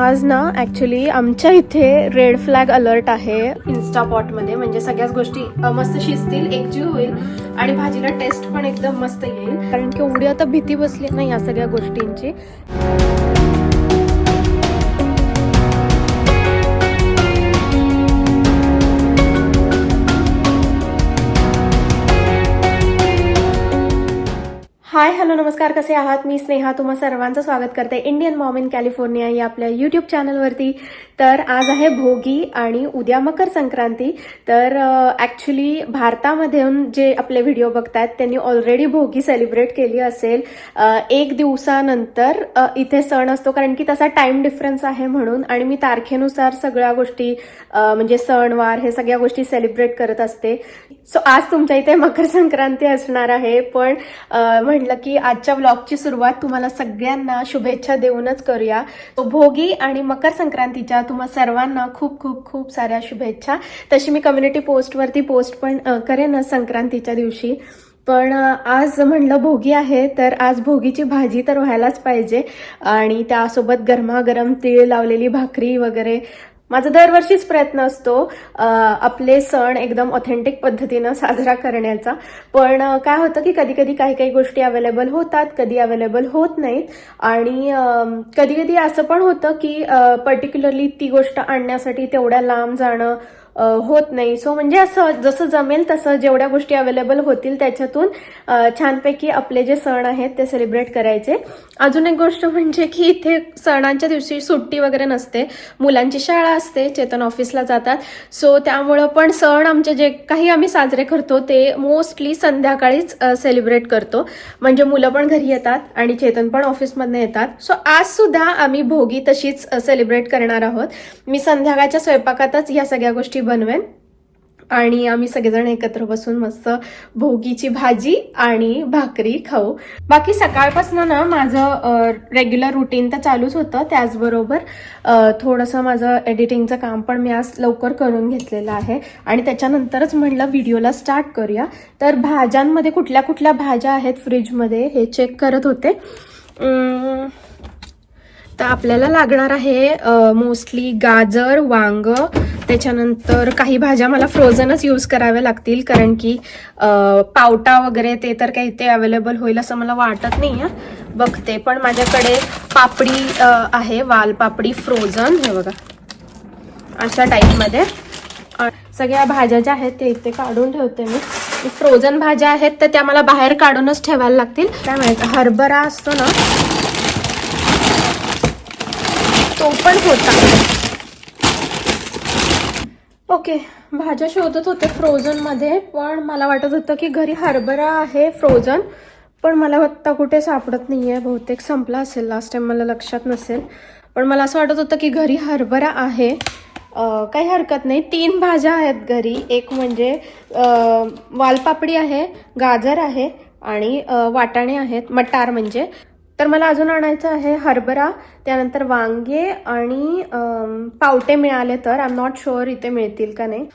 आज ना ॲक्च्युली आमच्या इथे रेड फ्लॅग अलर्ट आहे इन्स्टापॉटमध्ये म्हणजे सगळ्याच गोष्टी मस्त शिजतील एकजीव होईल आणि भाजीला टेस्ट पण एकदम मस्त येईल. कारण की एवढी आता भीती बसली ना या सगळ्या गोष्टींची. हाय हॅलो नमस्कार कसे आहात? मी स्नेहा तुम्हा सर्वांचं स्वागत करते इंडियन मॉम इन कॅलिफोर्निया या आपल्या यूट्यूब चॅनलवरती तर आज आहे भोगी आणि उद्या मकर संक्रांती. तर ॲक्च्युली भारतामध्ये जे आपले व्हिडिओ बघतायत त्यांनी ऑलरेडी भोगी सेलिब्रेट केली असेल. एक दिवसानंतर इथे सण असतो कारण की तसा टाइम डिफरन्स आहे म्हणून. आणि मी तारखेनुसार सगळ्या गोष्टी म्हणजे सणवार हे सगळ्या गोष्टी सेलिब्रेट करत असते. सो आज तुमच्या इथे मकर संक्रांती असणार आहे पण म्हटलं की आजच्या व्लॉगची सुरुवात तुम्हाला सगळ्यांना शुभेच्छा देऊनच करूया. तो भोगी आणि मकर संक्रांतीच्या तुम्हा सर्वांना खूप खूप खूप साऱ्या शुभेच्छा. तशी मी कम्युनिटी पोस्टवरती पोस्ट पण करेन संक्रांतीच्या दिवशी. पण आज म्हणलं भोगी आहे तर आज भोगीची भाजी तर व्हायलाच पाहिजे. आणि त्यासोबत गरमागरम तीळ लावलेली भाकरी वगैरे माझा दरवर्षीच प्रयत्न असतो आपले सण एकदम ऑथेंटिक पद्धतीनं साजरा करण्याचा. पण काय होतं की कधी कधी काही काही गोष्टी अवेलेबल होतात कधी अवेलेबल होत नाहीत. आणि कधी कधी असं पण होतं की पर्टिक्युलरली ती गोष्ट आणण्यासाठी तेवढ्या लांब जाणं होत नाही. सो म्हणजे असं जसं जमेल तसं जेवढ्या गोष्टी अवेलेबल होतील त्याच्यातून छानपैकी आपले जे सण आहेत ते सेलिब्रेट करायचे. अजून एक गोष्ट म्हणजे की इथे सणांच्या दिवशी सुट्टी वगैरे नसते. मुलांची शाळा असते चेतन ऑफिसला जातात. सो त्यामुळं पण सण आमचे जे काही आम्ही साजरे करतो ते मोस्टली संध्याकाळीच सेलिब्रेट करतो. म्हणजे मुलं पण घरी येतात आणि चेतन पण ऑफिसमधनं येतात. सो आज सुद्धा आम्ही भोगी तशीच सेलिब्रेट करणार आहोत. मी संध्याकाळच्या स्वयंपाकातच या सगळ्या गोष्टी बनवेन. आणि आम्ही सगळेजण एकत्र बसून मस्त भोगीची भाजी आणि भाकरी खाऊ. बाकी सकाळपासून ना माझं रेग्युलर रुटीन तर चालूच होतं. त्याचबरोबर थोडंसं माझं एडिटिंगचं काम पण मी आज लवकर करून घेतलेलं आहे. आणि त्याच्यानंतरच म्हणलं व्हिडिओला स्टार्ट करूया. तर भाज्यांमध्ये कुठल्या कुठल्या भाज्या आहेत फ्रीजमध्ये हे चेक करत होते. तर आपल्याला लागणार आहे मोस्टली गाजर वांग त्याच्यानंतर काही भाज्या मला फ्रोझनच यूज कराव्या लागतील कारण की पावटा वगैरे ते तर काही ते अवेलेबल होईल असं मला वाटत नाही आहे बघते पण माझ्याकडे पापडी आहे वाल पापडी फ्रोझन हे बघा. अशा टाईपमध्ये सगळ्या भाज्या ज्या आहेत ते इथे काढून ठेवते मी. फ्रोझन भाज्या आहेत तर त्या मला बाहेर काढूनच ठेवायला लागतील. काय माहिती हरभरा असतो ना तो पण होता. ओके भाज्या शोधत होते फ्रोझनमध्ये पण मला वाटत होतं की घरी हरभरा आहे फ्रोझन पण मला आत्ता कुठे सापडत नाही आहे बहुतेक संपला असेल लास्ट टाईम मला लक्षात नसेल. पण मला असं वाटत होतं की घरी हरभरा आहे. काही हरकत नाही. तीन भाज्या आहेत घरी. एक म्हणजे वालपापडी आहे गाजर आहे आणि वाटाणे आहेत मटार म्हणजे. तर मला अजून आणायचं आहे हरभरा त्यानंतर वांगे आणि पावटे मिळाले तर. आय एम नॉट शुअर इथे मिळतील का नाही.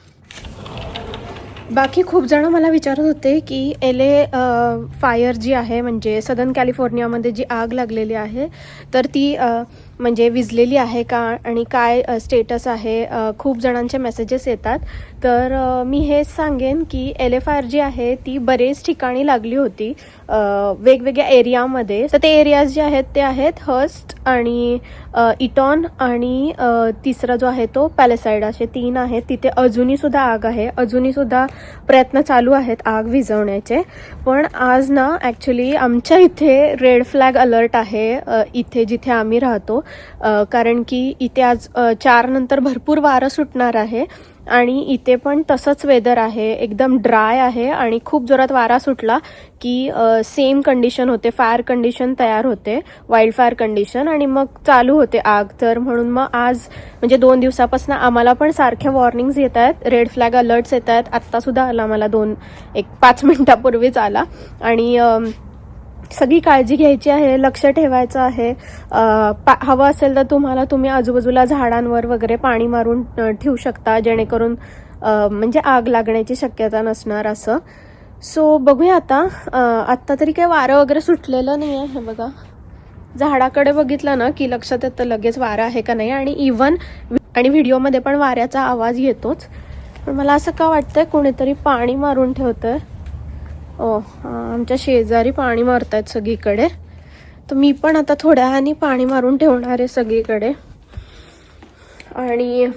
बाकी खूप जण मला विचारत होते की एल ए फायर जी आहे म्हणजे सदन कॅलिफोर्नियामध्ये जी आग लागलेली आहे तर ती म्हणजे विजलेली आहे का? आणि काय स्टेटस आहे? खूप जणांचे मेसेजेस येतात. तर मी हेच सांगेन की एल एफ आर जी आहे ती बरेच ठिकाणी लागली होती वेगवेगळ्या एरियामध्ये. तर ते एरियाज जे आहेत ते आहेत हस्ट आणि इटॉन आणि तिसरा जो आहे तो पॅलेसाईड असे तीन आहेत. तिथे अजूनही सुद्धा आग आहे. अजूनही सुद्धा प्रयत्न चालू आहेत आग विझवण्याचे. पण आज ना ॲक्च्युली आमच्या इथे रेड फ्लॅग अलर्ट आहे इथे जिथे आम्ही राहतो. कारण की इथे आज चार नंतर भरपूर वारं सुटणार आहे. आणि इथे पण तसंच वेदर आहे. एकदम ड्राय आहे आणि खूप जोरात वारा सुटला की सेम कंडिशन होते. फायर कंडिशन तयार होते. वाईल्ड फायर कंडिशन आणि मग चालू होते आग. तर म्हणून मग आज म्हणजे दोन दिवसापासून आम्हाला पण सारख्या वॉर्निंग्स येत आहेत. रेड फ्लॅग अलर्ट्स येत आहेत. आत्तासुद्धा आला मला दोन एक पाच मिनिटापूर्वीच आला. आणि सगळी काळजी घ्यायची आहे लक्ष ठेवायचं आहे. पा हवं असेल तर तुम्हाला तुम्ही आजूबाजूला झाडांवर वगैरे पाणी मारून ठेवू शकता जेणेकरून म्हणजे आग लागण्याची शक्यता नसणार असं. सो बघूया आता आत्ता तरी काही वारं वगैरे सुटलेलं नाही आहे हे बघा. झाडाकडे बघितलं ना की लक्षात येतं लगेच वारं आहे का नाही आणि इवन आणि व्हिडिओमध्ये पण वाऱ्याचा आवाज येतोच. पण मला असं का वाटतंय कोणीतरी पाणी मारून ठेवतंय? ओ आमच्या शेजारी पाणी मारतायत सगळीकडे. तर मी पण आता थोड्या वेळाने पाणी मारून ठेवणार आहे सगळीकडे. आणि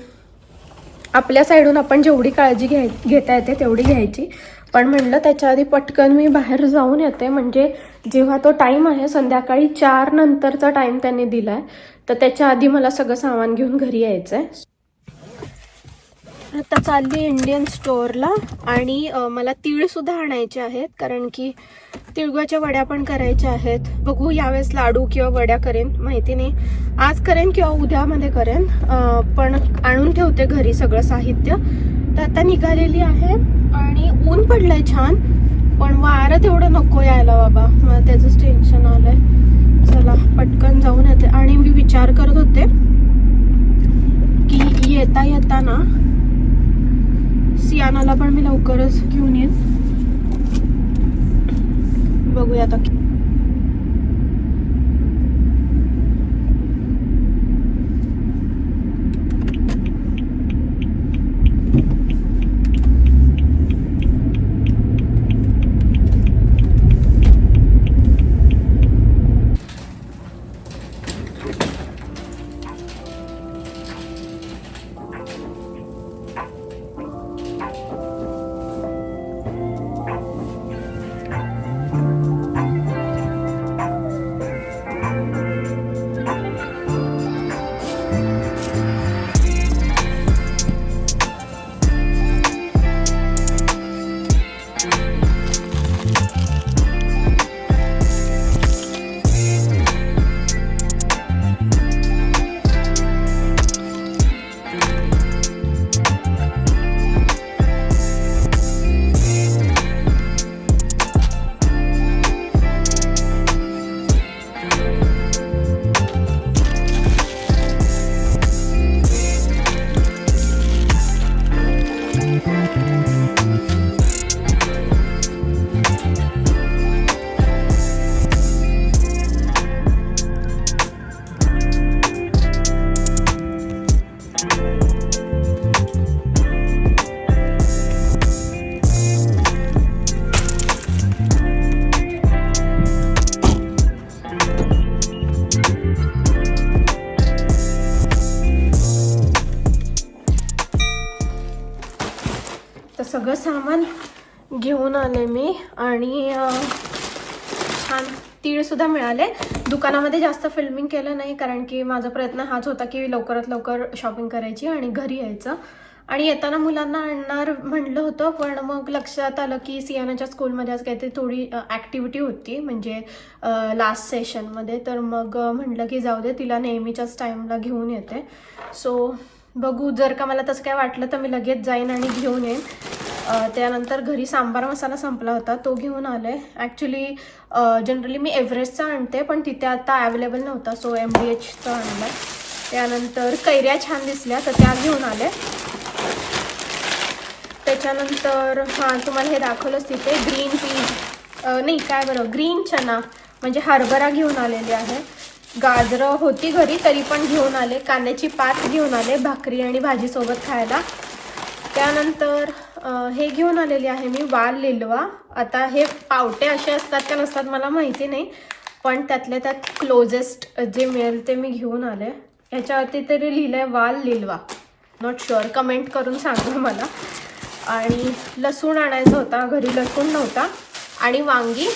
आपल्या साईडून आपण जेवढी काळजी घ्याय घेता येते तेवढी घ्यायची. पण म्हणलं त्याच्या आधी पटकन मी बाहेर जाऊन येते. म्हणजे जेव्हा तो टाईम आहे संध्याकाळी चार नंतरचा टाईम त्यांनी दिला आहे तर त्याच्या आधी मला सगळं सामान घेऊन घरी यायचं आहे आता चालली इंडियन स्टोअरला आणि मला तिळसुद्धा आणायचे आहेत कारण की तिळगुळाच्या वड्या पण करायच्या आहेत. बघू यावेळेस लाडू किंवा वड्या करेन माहिती नाही. आज करेन किंवा उद्यामध्ये करेन पण आणून ठेवते घरी सगळं साहित्य. तर आता निघालेली आहे आणि ऊन पडलंय छान पण वारं तेवढं नको यायला बाबा. मला त्याचंच टेन्शन आलंय. चला पटकन जाऊन येते. आणि मी विचार करत होते की येता येताना सियानाला पण मी लवकरच घेऊन येईन. बघूया आता. सुद्धा मिळाले. दुकानामध्ये जास्त फिल्मिंग केलं नाही कारण की माझा प्रयत्न हाच होता की लवकरात लवकर शॉपिंग करायची आणि घरी यायचं. आणि येताना मुलांना आणणार म्हणलं होतं पण मग लक्षात आलं की सियानाच्या स्कूलमध्ये आज काहीतरी थोडी ॲक्टिव्हिटी होती. म्हणजे लास्ट सेशनमध्ये तर मग म्हटलं म्हणलं की जाऊ दे तिला नेहमीच्याच टाईमला घेऊन येते. सो बघू जर का मला तसं काय वाटलं तर मी लगेच जाईन आणि घेऊन येईन. त्यानंतर घरी सांबार मसाला संपला होता तो घेऊन आले. ॲक्च्युली जनरली मी एव्हरेस्टचा आणते पण तिथे आता अवेलेबल नव्हता सो एम डी एचचा आणला त्यानंतर कैऱ्या छान दिसल्या तर त्या घेऊन आले. त्याच्यानंतर हां तुम्हाला हे दाखवलंच तिथे ग्रीन पीज नाही काय बरं ग्रीन चना म्हणजे हरभरा घेऊन आलेली आहे. गाजरं होती घरी तरी पण घेऊन आले. कांद्याची पात घेऊन आले भाकरी आणि भाजीसोबत खायला. त्यानंतर हे घेऊन आलेली आहे मी वाल लिलवा. आता हे पावटे असे असतात का नसतात मला माहिती नाही पण त्यातल्या त्यात क्लोजेस्ट जे मिळेल ते मी घेऊन आले. ह्याच्यावरती तरी लिहिलंय वाल लिलवा. नॉट शुअर कमेंट करून सांगा मला. आणि लसूण आणायचा होता घरी लसूण नव्हता. आणि वांगी.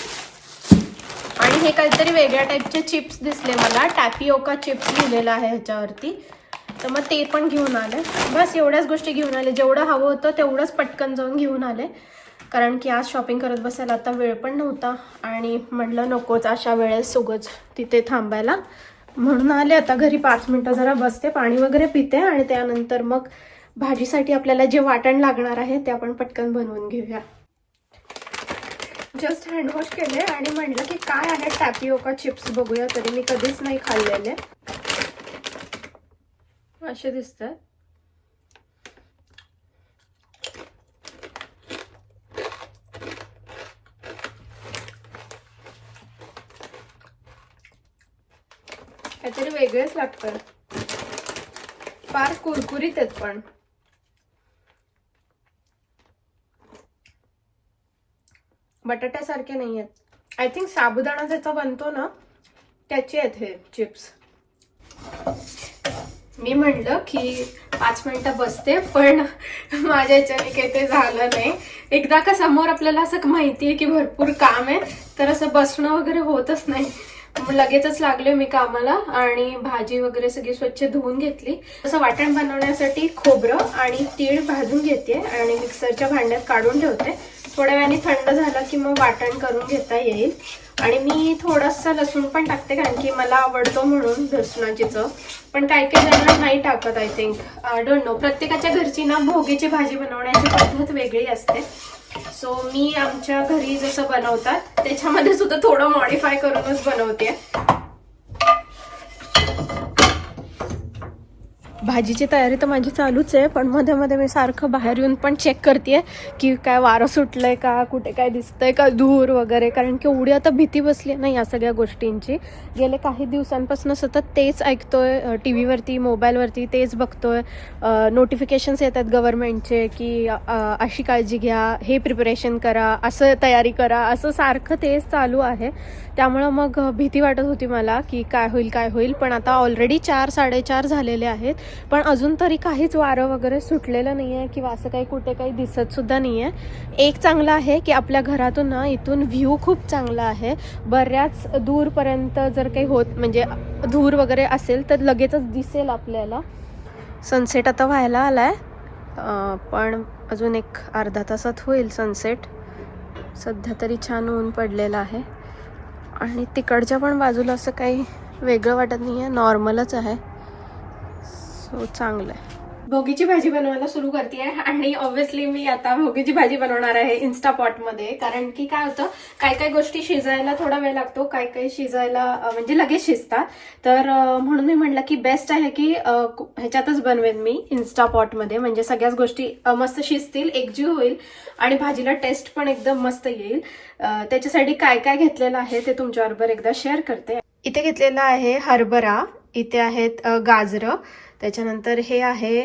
आणि हे काहीतरी वेगळ्या टाईपचे चिप्स दिसले मला. टॅपिओका चिप्स लिहिलेलं आहे ह्याच्यावरती. तर मग ते पण घेऊन आले. बस एवढ्याच गोष्टी घेऊन आले. जेवढं हवं होतं तेवढंच पटकन जाऊन घेऊन आले. कारण की आज शॉपिंग करत बसायला आता वेळ पण नव्हता. आणि म्हटलं नकोच अशा वेळेस उगच तिथे थांबायला. म्हणून आले आता घरी पाच मिनटं जरा बसते पाणी वगैरे पिते आणि त्यानंतर मग भाजीसाठी आपल्याला जे वाटण लागणार आहे ते आपण पटकन बनवून घेऊया. जस्ट हँडवॉश केले आणि म्हटलं की काय आहे टॅपिओका चिप्स बघूया तरी मी कधीच नाही खाल्लेले. असे दिसतात. वेगळेच लागतं. फार कुरकुरीत आहेत पण. बटाट्यासारखे नाही आहेत आय थिंक साबुदाणा ज्याचा बनतो ना त्याचे आहेत हे चिप्स मी म्हणलं की पाच मिनिटं बसते पण माझ्या याच्याने काही ते झालं नाही. एकदा का समोर आपल्याला असं माहिती आहे की भरपूर काम आहे तर असं बसणं वगैरे होतच नाही. लगेचच लागले मी कामाला आणि भाजी वगैरे सगळी स्वच्छ धुवून घेतली. असं वाटण बनवण्यासाठी खोबरं आणि तीळ भाजून घेते आणि मिक्सरच्या भांड्यात काढून ठेवते. थोड्या वेळाने थंड झालं की मग वाटण करून घेता येईल. आणि मी थोडासा लसूण पण टाकते कारण की मला आवडतो म्हणून लसणाची चव. पण काही काही जण नाही टाकत आय थिंक डोंट नो प्रत्येकाच्या घरची ना भोगीची भाजी बनवण्याची पद्धत वेगळी असते. सो मी आमच्या घरी जसं बनवतात त्याच्यामध्ये सुद्धा थोडं मॉडिफाय करूनच बनवते. भाजीची तयारी तर माझी चालूच आहे पण मध्ये मध्ये मी सारखं बाहेर येऊन पण चेक करते की काय वारं सुटलंय का कुठे काय दिसतंय का धूर वगैरे. कारण की एवढी आता भीती बसली ना या सगळ्या गोष्टींची. गेले काही दिवसांपासून सतत तेच ऐकतोय टी व्हीवरती मोबाईलवरती तेच बघतोय. नोटिफिकेशन्स येतात गव्हर्नमेंटचे की अशी काळजी घ्या हे प्रिपरेशन करा असं तयारी करा असं सारखं तेच चालू आहे. त्यामुळं मग भीती वाटत होती मला की काय होईल काय होईल. पण आता ऑलरेडी चार साडेचार झालेले आहेत. पण अजून तरी काहीच वारं वगैरे सुटलेलं नाही आहे किंवा असं काही कुठे काही दिसत सुद्धा नाही आहे एक चांगलं आहे की आपल्या घरातून ना इथून व्ह्यू खूप चांगला आहे. बऱ्याच दूरपर्यंत जर काही होत म्हणजे धूर वगैरे असेल तर लगेचच दिसेल आपल्याला. सनसेट आता व्हायला आला आहे पण अजून एक अर्धा तासात होईल सनसेट सध्या तरी छान ऊन पडलेलं आहे. आणि तिकडच्या पण बाजूला असं काही वेगळं वाटत नाही आहे नॉर्मलच आहे. हो, सो चांगलं आहे भोगीची भाजी बनवायला सुरू करते आणि ऑब्व्हियसली मी आता भोगीची भाजी बनवणार आहे इन्स्टा मध्ये. कारण की काय होतं काय काय गोष्टी शिजायला थोडा वेळ लागतो काय काय शिजायला म्हणजे लगेच शिजतात. तर म्हणून मी म्हटलं की बेस्ट आहे की ह्याच्यातच बनवेन मी इन्स्टा मध्ये. म्हणजे सगळ्याच गोष्टी मस्त शिजतील एकजीव होईल आणि भाजीला टेस्ट पण एकदम मस्त येईल. त्याच्यासाठी काय काय घेतलेलं आहे ते तुमच्याबरोबर एकदा शेअर करते. इथे घेतलेलं आहे हरभरा इथे आहेत गाजरं त्याच्यानंतर हे आहे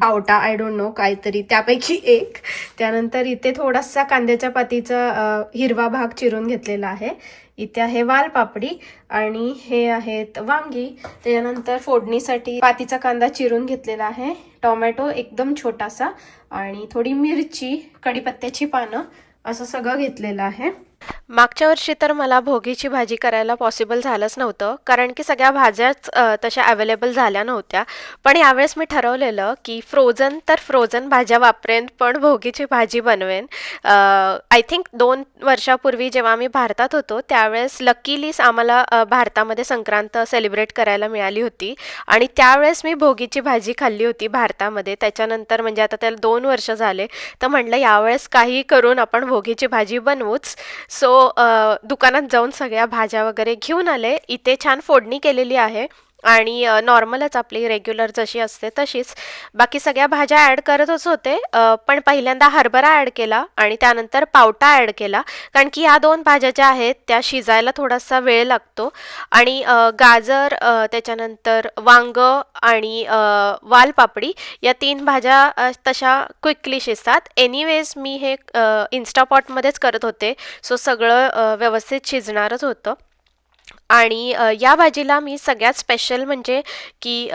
पावटा आय डोंट नो काहीतरी त्यापैकी एक. त्यानंतर इथे थोडासा कांद्याच्या पातीचा हिरवा भाग चिरून घेतलेला आहे. इथे आहे वालपापडी आणि हे आहेत वांगी. त्याच्यानंतर फोडणीसाठी पातीचा कांदा चिरून घेतलेला आहे. टोमॅटो एकदम छोटासा आणि थोडी मिरची कढीपत्त्याची पानं असं सगळं घेतलेलं आहे. मागच्या वर्षी तर मला भोगीची भाजी करायला पॉसिबल झालंच नव्हतं कारण की सगळ्या भाज्याच तशा अवेलेबल झाल्या नव्हत्या. पण यावेळेस मी ठरवलेलं की फ्रोझन तर फ्रोझन भाज्या वापरेन पण भोगीची भाजी बनवेन. आय थिंक दोन वर्षापूर्वी जेव्हा आम्ही भारतात होतो त्यावेळेस लकीलीच आम्हाला भारतामध्ये संक्रांत सेलिब्रेट करायला मिळाली होती. आणि त्यावेळेस मी भोगीची भाजी खाल्ली होती भारतामध्ये. त्याच्यानंतर म्हणजे आता त्याला दोन वर्ष झाले. तर म्हटलं यावेळेस काही करून आपण भोगीची भाजी बनवूच. सो uh, दुकानात जाऊन सगळ्या भाज्या वगैरे घेऊन आले. इथे छान फोडणी केलेली आहे. आणि नॉर्मलच आपली रेग्युलर जशी असते तशीच. बाकी सगळ्या भाज्या ॲड करतच होते पण पहिल्यांदा हरभरा ॲड केला आणि त्यानंतर पावटा ॲड केला. कारण की या दोन भाज्या ज्या आहेत त्या शिजायला थोडासा वेळ लागतो. आणि गाजर त्याच्यानंतर वांग आणि वालपापडी या तीन भाज्या तशा क्विकली शिजतात. एनिवेज मी हे इन्स्टापॉटमध्येच करत होते. सो सगळं व्यवस्थित शिजणारच होतं. आणि या भाजीला मी सगळ्यात स्पेशल म्हणजे की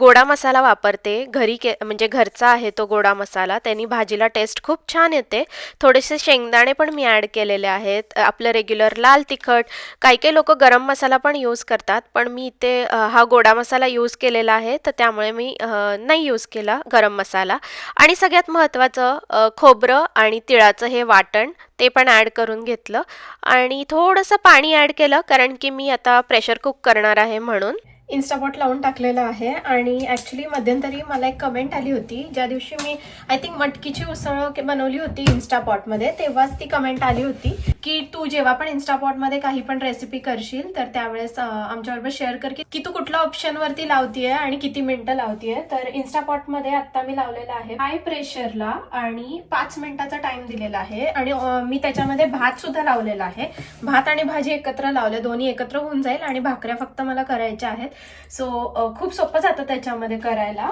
गोडा मसाला वापरते. घरी के म्हणजे घरचा आहे तो गोडा मसाला. त्यांनी भाजीला टेस्ट खूप छान येते. थोडेसे शेंगदाणे पण मी ॲड केलेले आहेत. आपलं रेग्युलर लाल तिखट. काही काही लोक गरम मसाला पण यूज करतात. पण मी इथे हा गोडा मसाला यूज केलेला आहे. तर त्यामुळे मी नाही यूज केला गरम मसाला. आणि सगळ्यात महत्त्वाचं खोबरं आणि तिळाचं हे वाटण. ते पण ॲड करून घेतलं. आणि थोडंसं पाणी ॲड केलं कारण की मी आता प्रेशर कुक करणार आहे म्हणून. इन्स्टापॉट लावून टाकलेलं आहे आणि ॲक्च्युली मध्यंतरी मला एक कमेंट आली होती. ज्या दिवशी मी आय थिंक मटकीची उसळ बनवली होती इन्स्टापॉटमध्ये तेव्हाच ती कमेंट आली होती. की तू जेव्हा पण इन्स्टापॉटमध्ये काही पण रेसिपी करशील तर त्यावेळेस आमच्याबरोबर शेअर कर की- तू कुठल्या ऑप्शनवरती लावतीये आणि किती मिनिटं लावतीये. तर इन्स्टापॉटमध्ये आता मी लावलेला आहे हाय प्रेशरला आणि पाच मिनिटाचा टाइम दिलेला आहे. आणि मी त्याच्यामध्ये भात सुद्धा लावलेला आहे. भात आणि भाजी एकत्र लावले दोन्ही एकत्र होऊन जाईल आणि भाकऱ्या फक्त मला करायच्या आहेत. सो खूप सोपं जातं त्याच्यामध्ये करायला.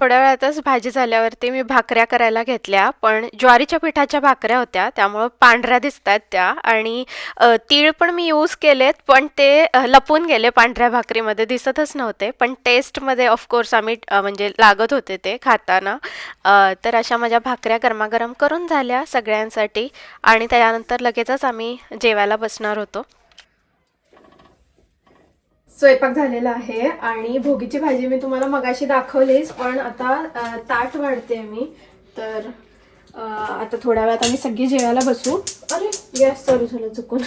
थोड्या वेळातच भाजी झाल्यावरती मी भाकऱ्या करायला घेतल्या. पण ज्वारीच्या पिठाच्या भाकऱ्या होत्या त्यामुळं पांढऱ्या दिसतात त्या. आणि तीळ पण मी यूज केलेत पण ते लपून गेले पांढऱ्या भाकरीमध्ये दिसतच नव्हते. पण टेस्टमध्ये ऑफकोर्स आम्ही म्हणजे लागत होते ते खाताना. तर अशा माझ्या भाकऱ्या गरमागरम करून झाल्या सगळ्यांसाठी. आणि त्यानंतर लगेचच आम्ही जेवायला बसणार होतो. स्वयंपाक झालेला आहे आणि भोगीची भाजी मी तुम्हाला मगाशी दाखवलीच पण आता ताट वाढते मी. तर आता थोड्या वेळात आम्ही सगळी जेवायला बसू. अरे गॅस चालू झाला चुकून.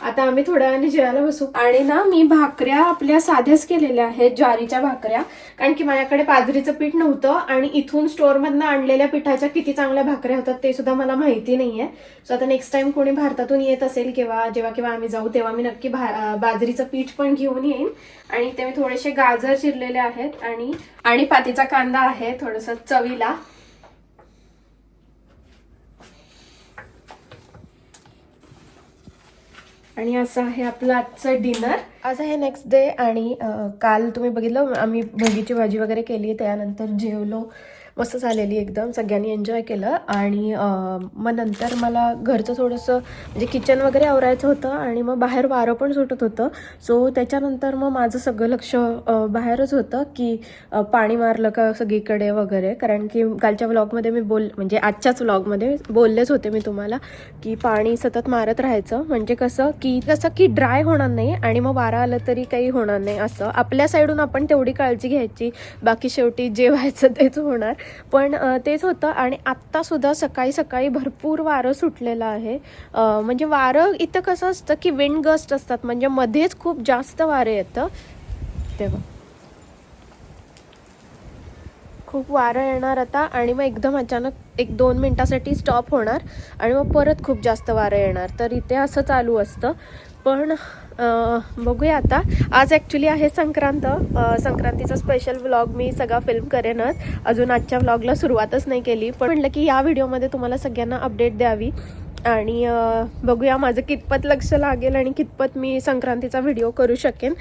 आता आम्ही थोड्या वेळाने जेवायला बसू. आणि ना मी भाकऱ्या आपल्या साध्याच केलेल्या आहेत ज्वारीच्या भाकऱ्या. कारण की माझ्याकडे बाजरीचं पीठ नव्हतं आणि इथून स्टोअरमधनं आणलेल्या पिठाच्या किती चांगल्या भाकऱ्या होतात ते सुद्धा मला माहिती नाहीये. सो आता नेक्स्ट टाइम कोणी भारतातून येत असेल किंवा जेव्हा केव्हा आम्ही जाऊ तेव्हा मी नक्की बाजरीचं पीठ पण घेऊन येईन. आणि ते मी थोडेसे गाजर चिरलेले आहेत आणि आणि पातीचा कांदा आहे थोडस चवीला. आणि असं आहे आपलं आजचं डिनर. आज आहे नेक्स्ट डे आणि काल तुम्ही बघितलं आम्ही भगीची भाजी वगैरे केली त्यानंतर जेवलो मस्त झालेली एकदम. सगळ्यांनी एन्जॉय केलं. आणि मग नंतर मला घरचं थोडंसं म्हणजे किचन वगैरे आवरायचं होतं आणि मग बाहेर वारं पण सुटत होतं. सो त्याच्यानंतर मग माझं सगळं लक्ष बाहेरच होतं की पाणी मारलं का सगळीकडे वगैरे. कारण की कालच्या व्लॉगमध्ये मी बोल म्हणजे आजच्याच व्लॉगमध्ये बोललेच होते मी तुम्हाला की पाणी सतत मारत राहायचं. म्हणजे कसं की कसं की ड्राय होणार नाही आणि मग वारा आलं तरी काही होणार नाही असं. आपल्या साईडून आपण तेवढी काळजी घ्यायची. बाकी शेवटी जे व्हायचं तेच होणार. पण तेच होतं आणि आत्तासुद्धा सकाळी सकाळी भरपूर वारं सुटलेलं आहे. म्हणजे वारं इथं कसं असतं की विंड गस्ट असतात. म्हणजे मध्येच खूप जास्त वारं येतं. तेव्हा. खूप वारं येणार आता आणि मग एकदम अचानक एक दोन मिनटासाठी स्टॉप होणार आणि मग परत खूप जास्त वारं येणार. तर इथे असं चालू असतं. पण बघूया आता. आज ॲक्च्युली आहे संक्रांत. संक्रांतीचा स्पेशल व्लॉग मी सगळा फिल्म करेनच. अजून आजच्या व्लॉगला सुरुवातच नाही केली. पण म्हटलं की या व्हिडिओमध्ये तुम्हाला सगळ्यांना अपडेट द्यावी. आणि बघूया माझं कितपत लक्ष लागेल आणि कितपत मी संक्रांतीचा व्हिडिओ करू शकेन.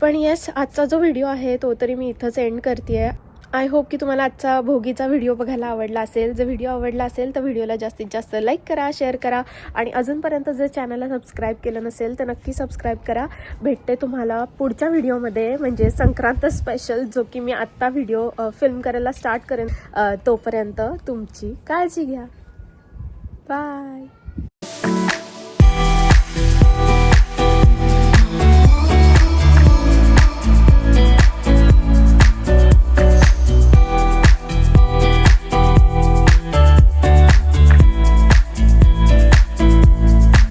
पण येस आजचा जो व्हिडिओ आहे तो तरी मी इथंच एंड करते आहे आय होप की तुम्हाला आजचा भोगीचा व्हिडिओ बघायला आवडला असेल. जर व्हिडिओ आवडला असेल तर व्हिडिओला जास्तीत जास्त लाईक करा शेअर करा. आणि अजूनपर्यंत जर चॅनलला सबस्क्राईब केलं नसेल तर नक्की सबस्क्राईब करा. भेटते तुम्हाला पुढच्या व्हिडिओमध्ये म्हणजे संक्रांत स्पेशल जो की मी आत्ता व्हिडिओ फिल्म करायला स्टार्ट करेन तोपर्यंत तुमची काळजी घ्या. बाय